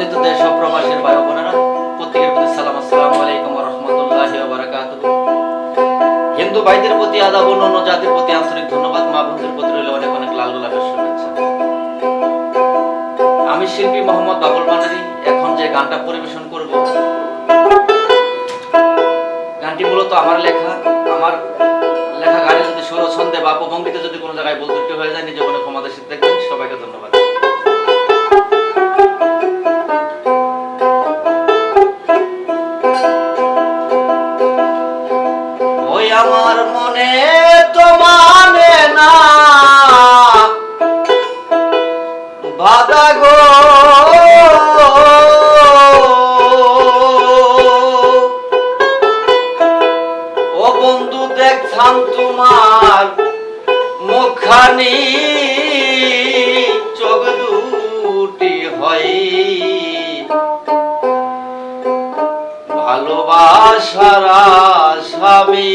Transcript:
দেশ ও প্রবাসীর ভাই বোনেরা প্রত্যেকের প্রতি সালাম, আসসালামু আলাইকুম রাহমাতুল্লাহি বারাকাতুহু। হিন্দু ভাইদের প্রতি আদাব অন্য জাতির প্রতি আন্তরিক ধন্যবাদ, মা বোনদের প্রতি রইল অনেক অনেক লাল গোলাপের শুভেচ্ছা। আমি শিল্পী মোহাম্মদ বাবুল বানারি এখন যে গানটা পরিবেশন করব, গানটি মূলত আমার লেখা। আমার লেখা গানে যদি সুর ছন্দে বা উপভঙ্গিতে যদি কোনো জায়গায় বলতে হয়ে যায় নিজে কোনো ক্ষমা দেশে দেখবেন। সবাইকে ধন্যবাদ। আমার মনে তো মানে না। বাধা গো। ও বন্ধু দেখছাম তোমার মুখানি ভালোবাসার স্বামী